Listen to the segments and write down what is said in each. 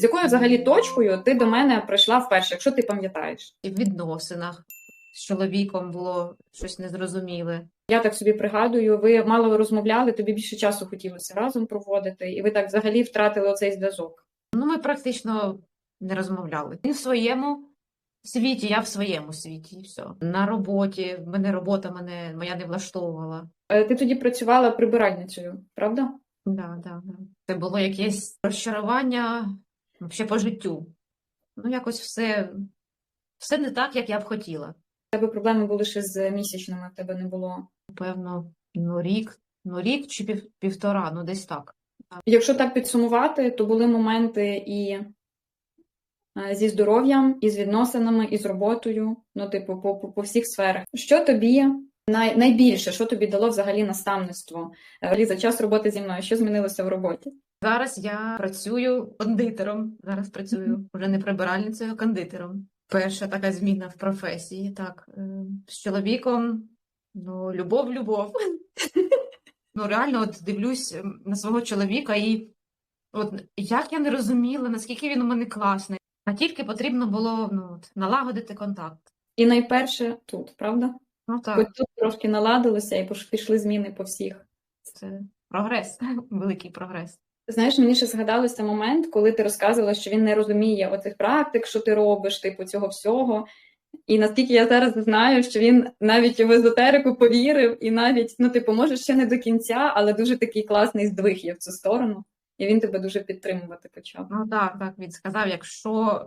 З якою взагалі точкою ти до мене прийшла вперше, якщо ти пам'ятаєш? І в відносинах з чоловіком було щось незрозуміле. Я так собі пригадую, ви мало розмовляли, тобі більше часу хотілося разом проводити, і ви так взагалі втратили оцей зв'язок. Ну, ми практично не розмовляли. Він в своєму світі, я в своєму світі, і все. На роботі, в мене робота мене моя не влаштовувала. Е, Ти тоді працювала прибиральницею, правда? Да, да, да. Це було якесь розчарування ще по життю. Ну, якось все, все не так, як я б хотіла. У тебе проблеми були ще з місячними, в тебе не було. Певно, ну рік, ну рік чи пів, півтора, ну десь так. Якщо так підсумувати, то були моменти і е, зі здоров'ям, і з відносинами, і з роботою, ну, типу, по, по, по всіх сферах. Що тобі най, найбільше, що тобі дало взагалі наставництво? Е, Взагалі за час роботи зі мною, що змінилося в роботі? Зараз я працюю кондитером. Зараз працюю вже не прибиральницею, а кондитером. Перша така зміна в професії. Так, е, з чоловіком, ну, любов, любов. Ну, реально, от дивлюсь ем, на свого чоловіка, і от як я не розуміла, наскільки він у мене класний. А тільки потрібно було ну, от, налагодити контакт. І найперше тут, правда? Ну Хоч так, тут трошки наладилося і пішли зміни по всіх. це прогрес, великий прогрес. Знаєш, мені ще згадалося момент, коли ти розказувала, що він не розуміє оцих практик, що ти робиш, типу цього всього. І наскільки я зараз знаю, що він навіть в езотерику повірив, і навіть, ну, типу, може, ще не до кінця, але дуже такий класний здвиг є в цю сторону, і він тебе дуже підтримувати почав. Ну так, так, він сказав, якщо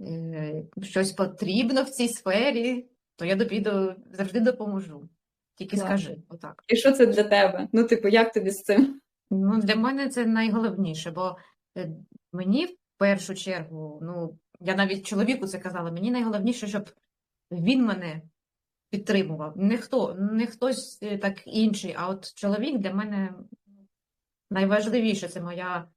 е, щось потрібно в цій сфері, то я тобі до- завжди допоможу. Тільки Клас. скажи, отак. І що це для тебе? Ну, типу, як тобі з цим? Ну, для мене це найголовніше, бо е, мені в першу чергу, ну, я навіть чоловіку це казала, мені найголовніше, щоб він мене підтримував. Не хто, не хтось е, так інший, а от чоловік для мене найважливіше це моя,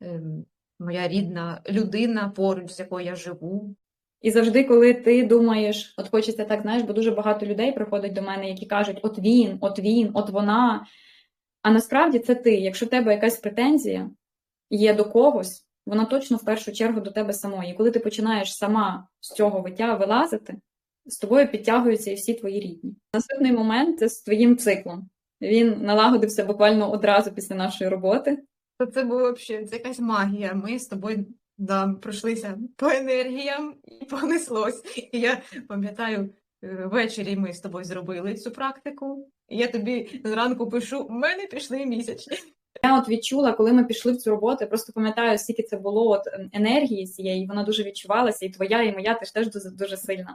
ем, моя рідна людина, поруч, з якою я живу. І завжди, коли ти думаєш, от хочеться так, знаєш, бо дуже багато людей приходять до мене, які кажуть, от він, от він, от вона. А насправді це ти. Якщо в тебе якась претензія є до когось, вона точно в першу чергу до тебе самої. І коли ти починаєш сама з цього виття вилазити, з тобою підтягуються і всі твої рідні. Наступний момент з твоїм циклом. Він налагодився буквально одразу після нашої роботи. То це було взагалі це якась магія. Ми з тобою да, пройшлися по енергіям і понеслось. І я пам'ятаю, ввечері ми з тобою зробили цю практику. І я тобі зранку пишу: в мене пішли місячні. Я от відчула, коли ми пішли в цю роботу, я просто пам'ятаю, скільки це було от ем, енергії цієї, вона дуже відчувалася, і твоя, і моя теж теж дуже, дуже сильна.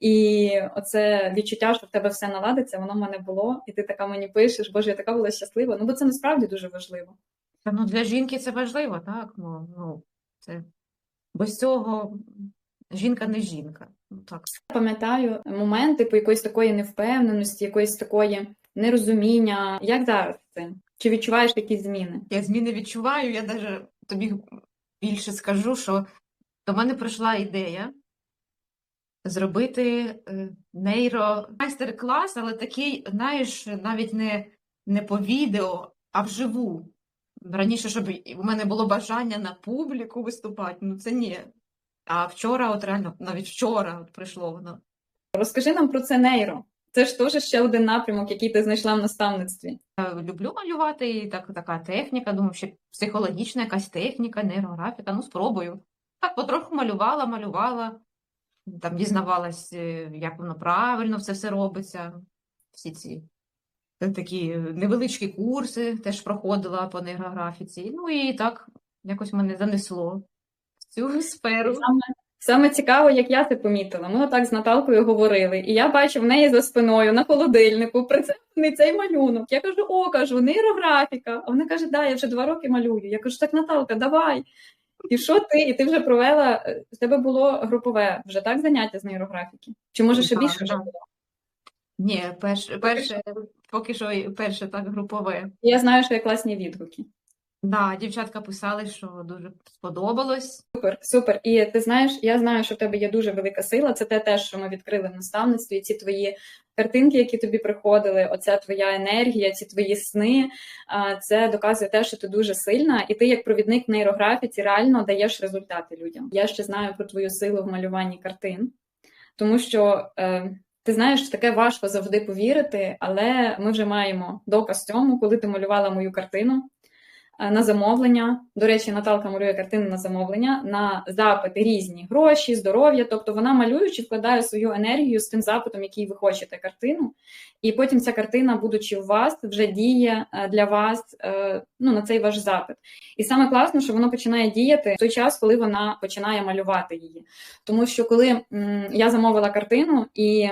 І оце відчуття, що в тебе все наладиться, воно в мене було, і ти така мені пишеш, боже, я така була щаслива. Ну, бо це насправді дуже важливо. Та ну для жінки це важливо, так? Ну, ну це без цього жінка не жінка. Ну так. Пам'ятаю моменти по якоїсь такої невпевненості, якоїсь такої нерозуміння. Як зараз це? Чи відчуваєш якісь зміни? Я зміни відчуваю, я навіть тобі більше скажу, що до мене прийшла ідея зробити е, нейро майстер-клас, але такий, знаєш, навіть не, не по відео, а вживу. Раніше, щоб у мене було бажання на публіку виступати, ну це ні. А вчора, от реально, навіть вчора от прийшло воно. Розкажи нам про це нейро. Це ж теж ще один напрямок, який ти знайшла в наставництві. Я люблю малювати, і так, така техніка, думаю, ще психологічна якась техніка, нейрографіка, ну спробую. Так, потроху малювала, малювала, там дізнавалась, е, як воно правильно це все робиться. Всі ці е, такі невеличкі курси теж проходила по нейрографіці. Ну і так якось мене занесло цю сферу. Саме, саме цікаво, як я це помітила. Ми отак з Наталкою говорили, і я бачу в неї за спиною на холодильнику прицеплений цей малюнок. Я кажу, о, кажу, нейрографіка. А вона каже, да, я вже два роки малюю. Я кажу, так, Наталка, давай. І що ти? І ти вже провела, е, в тебе було групове вже так заняття з нейрографіки? Чи може ще більше вже було? Ні, перше, перше, поки що перше так групове. Я знаю, що є класні відгуки. Да, дівчатка писали, що дуже сподобалось. Супер, супер. І ти знаєш, я знаю, що в тебе є дуже велика сила. Це те, теж, що ми відкрили в наставництві. Ці твої картинки, які тобі приходили, оця твоя енергія, ці твої сни. Це доказує те, що ти дуже сильна, і ти, як провідник нейрографіці, реально даєш результати людям. Я ще знаю про твою силу в малюванні картин, тому що. Е, ти знаєш, таке важко завжди повірити, але ми вже маємо доказ цьому, коли ти малювала мою картину на замовлення. До речі, Наталка малює картини на замовлення, на запити різні гроші, здоров'я. Тобто вона малюючи, вкладає свою енергію з тим запитом, який ви хочете картину. І потім ця картина, будучи у вас, вже діє е, для вас е, ну, на цей ваш запит. І саме класно, що воно починає діяти в той час, коли вона починає малювати її. Тому що коли я замовила картину, і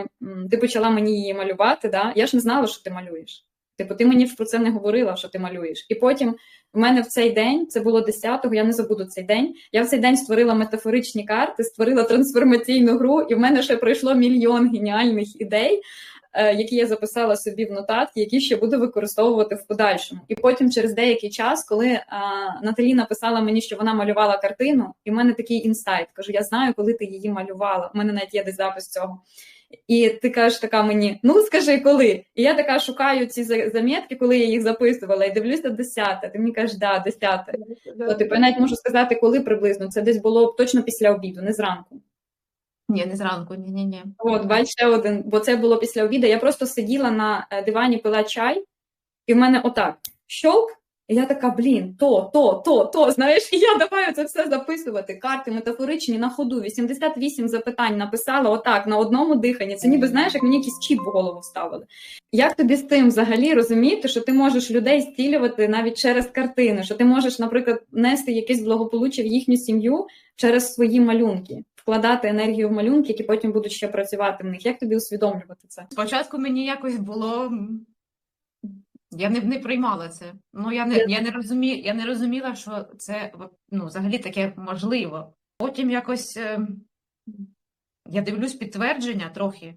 ти почала мені її малювати, да, я ж не знала, що ти малюєш. Типу, ти мені про це не говорила, що ти малюєш. І потім в мене в цей день, це було 10-го, я не забуду цей день. Я в цей день створила метафоричні карти, створила трансформаційну гру, і в мене ще пройшло мільйон геніальних ідей, е, які я записала собі в нотатки, які ще буду використовувати в подальшому. І потім, через деякий час, коли е, Наталі написала мені, що вона малювала картину, і в мене такий інсайт. Кажу, я знаю, коли ти її малювала. У мене навіть є десь запис цього. І ти кажеш така мені, ну скажи коли. І я така шукаю ці за- замітки, коли я їх записувала, і дивлюся 10. Ти мені кажеш, да, 10. То, типу, я навіть можу сказати, коли приблизно. Це десь було точно після обіду, не зранку. Ні, не зранку, ні, ні, ні. От, бач, ще один, бо це було після обіду. Я просто сиділа на е, дивані, пила чай, і в мене отак щолк, я така, блін, то, то, то, то, знаєш, і я давай це все записувати. Карти метафоричні на ходу. 88 запитань написала отак на одному диханні. Це ніби знаєш, як мені якийсь чіп в голову вставили. Як тобі з тим взагалі розуміти, що ти можеш людей зцілювати навіть через картини, що ти можеш, наприклад, нести якесь благополуччя в їхню сім'ю через свої малюнки, вкладати енергію в малюнки, які потім будуть ще працювати в них. Як тобі усвідомлювати це? Спочатку мені якось було. Я не, не приймала це. Ну, я не, я, не розумі, я не розуміла, що це ну, взагалі таке можливо. Потім якось е, я дивлюсь підтвердження трохи.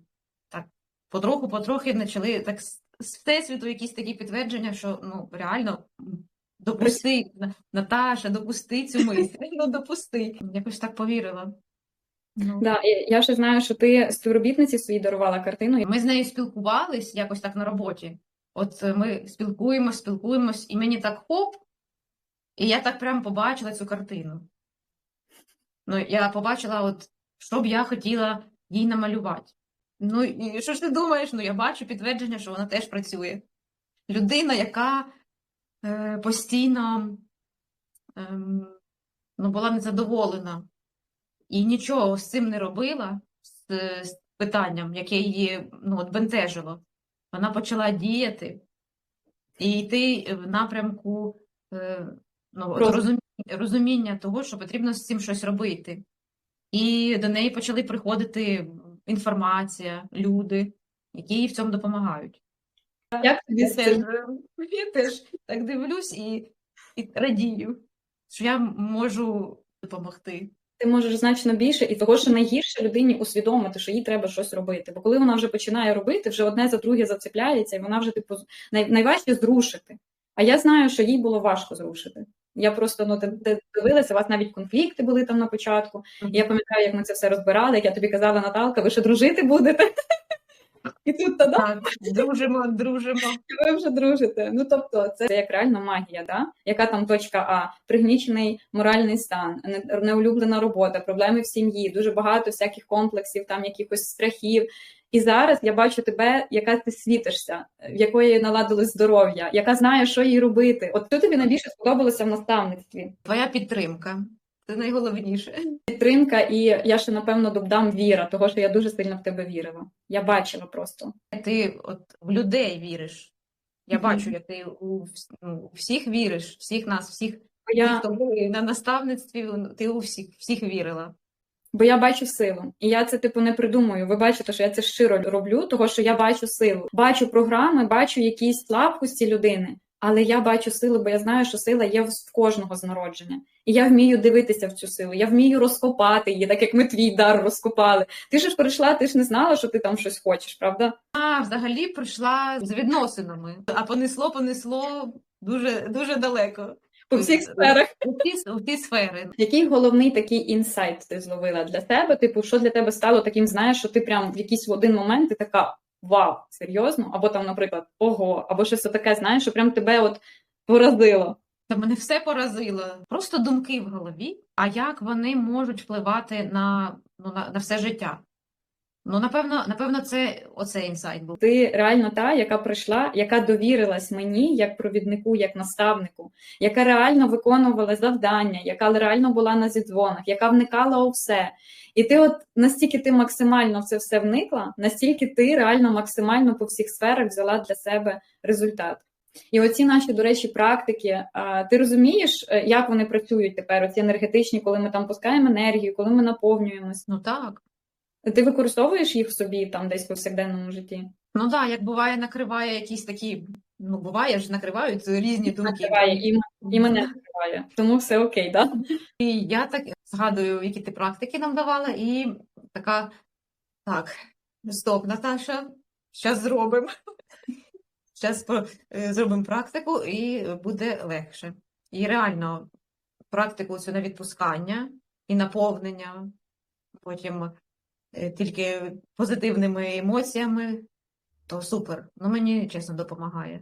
Так, потроху, потрохи почали так з з всесвіту якісь такі підтвердження, що ну, реально допусти, Наташа, допусти цю мисль, ну допусти. Якось так повірила. Ну. Да, я ще знаю, що ти співробітниці своїй дарувала картину. Ми з нею спілкувались якось так на роботі. От е, ми спілкуємось, спілкуємось, і мені так хоп, і я так прям побачила цю картину. Ну, я побачила, от, що б я хотіла їй намалювати. Ну, і що ж ти думаєш? Ну, я бачу підтвердження, що вона теж працює. Людина, яка е, постійно ем, ну, була незадоволена і нічого з цим не робила, з, з питанням, яке її ну, от бентежило. Вона почала діяти і йти в напрямку е, ну, розуміння, розуміння того, що потрібно з цим щось робити. І до неї почали приходити інформація, люди, які їй в цьому допомагають. Як тобі Я з цим? е, я теж так дивлюсь і, і радію, що я можу допомогти. Ти можеш значно більше, і того, що найгірше людині усвідомити, що їй треба щось робити. Бо коли вона вже починає робити, вже одне за друге зацепляється, і вона вже типу най, найважче зрушити. А я знаю, що їй було важко зрушити. Я просто ну дивилася, у вас навіть конфлікти були там на початку. І я пам'ятаю, як ми це все розбирали, як я тобі казала, Наталка, ви ще дружити будете. І тут Так, дружимо, дружимо. ви вже дружите. Ну тобто, це як реально магія, да? яка там точка А, пригнічений моральний стан, не- неулюблена робота, проблеми в сім'ї, дуже багато всяких комплексів, там якихось страхів. І зараз я бачу тебе, яка ти світишся, в якої наладилось здоров'я, яка знає, що їй робити. От що тобі найбільше сподобалося в наставництві? Твоя підтримка. Це найголовніше. Підтримка, і я ще напевно додам віра, того що я дуже сильно в тебе вірила. Я бачила просто. Ти от в людей віриш. Я Мгм. бачу, як ти ну, у всіх віриш, всіх нас, всіх, я, всіх, хто були на наставництві, ти у всіх, всіх вірила. Бо я бачу силу, і я це типу не придумую. Ви бачите, що я це щиро роблю, того що я бачу силу. Бачу програми, бачу якісь слабкості людини, але я бачу силу, бо я знаю, що сила є в кожного з народження. І я вмію дивитися в цю силу. Я вмію розкопати її, так як ми твій дар розкопали. Ти ж прийшла, ти ж не знала, що ти там щось хочеш, правда? А взагалі прийшла з відносинами, а понесло, понесло дуже, дуже далеко. по всіх сферах. У у ті сфери. Який головний такий інсайт ти зловила для себе? Типу, що для тебе стало таким, знаєш, що ти прям в якийсь один момент ти така вау, серйозно? Або там, наприклад, ого, або щось таке, знаєш, що прям тебе от поразило. Та мене все поразило. Просто думки в голові. А як вони можуть впливати на, ну, на, на все життя? Ну, напевно, напевно, це оцей інсайт був. Ти реально та, яка прийшла, яка довірилась мені як провіднику, як наставнику, яка реально виконувала завдання, яка реально була на зідзвонах, яка вникала у все. І ти, от настільки ти максимально в це все вникла, настільки ти реально максимально по всіх сферах взяла для себе результат. І оці наші, до речі, практики, ти розумієш, е, як вони працюють тепер, оці енергетичні, коли ми там пускаємо енергію, коли ми наповнюємось. Ну так. Ти використовуєш їх собі там десь в повсякденному житті? Ну так, як буває, накриває якісь такі, ну буває ж, накривають різні думки. Накриває, і, і мене накриває. Тому все окей, да? І я так згадую, які ти практики нам давала, і така, так, стоп, Наташа, зараз зробимо. Зараз зробимо практику і буде легше. І реально практику цю на відпускання і наповнення, потім е, тільки позитивними емоціями, то супер. Ну мені чесно допомагає.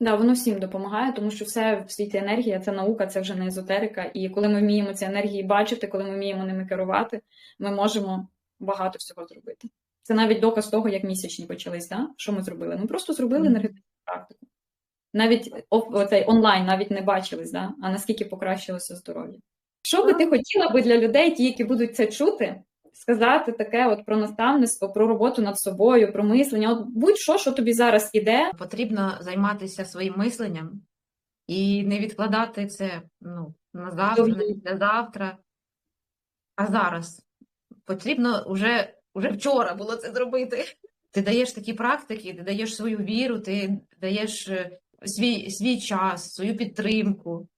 Да, воно всім допомагає, тому що все в світі енергія, це наука, це вже не езотерика. І коли ми вміємо ці енергії бачити, коли ми вміємо ними керувати, ми можемо багато всього зробити. Це навіть доказ того, як місячні почались, да? що ми зробили. Ми просто зробили енергетичну практику. Навіть оцей онлайн навіть не бачились, да? а наскільки покращилося здоров'я. Що би ти хотіла би для людей, ті, які будуть це чути, сказати таке от про наставництво, про роботу над собою, про мислення, от будь-що, що тобі зараз іде, Потрібно займатися своїм мисленням і не відкладати це ну, на завтра, на післязавтра. А зараз потрібно вже, вже вчора було це зробити. Ти даєш такі практики, ти даєш свою віру, ти даєш е, свій, свій час, свою підтримку.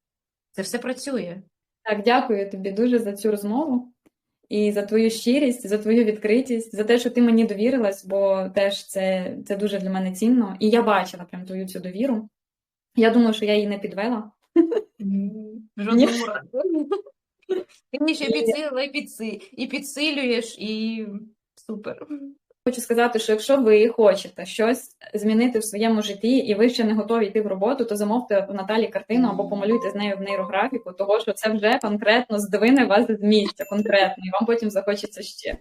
Це все працює. Так, дякую тобі дуже за цю розмову і за твою щирість, за твою відкритість, за те, що ти мені довірилась, бо теж це, це дуже для мене цінно. І я бачила прям твою цю довіру. Я думаю, що я її не підвела. Ти мені ще підсилила і підсилюєш, і супер. Хочу сказати, що якщо ви хочете щось змінити в своєму житті, і ви ще не готові йти в роботу, то замовте в Наталі картину або помалюйте з нею в нейрографіку, того що це вже конкретно здвине вас з місця, конкретно, і вам потім захочеться ще.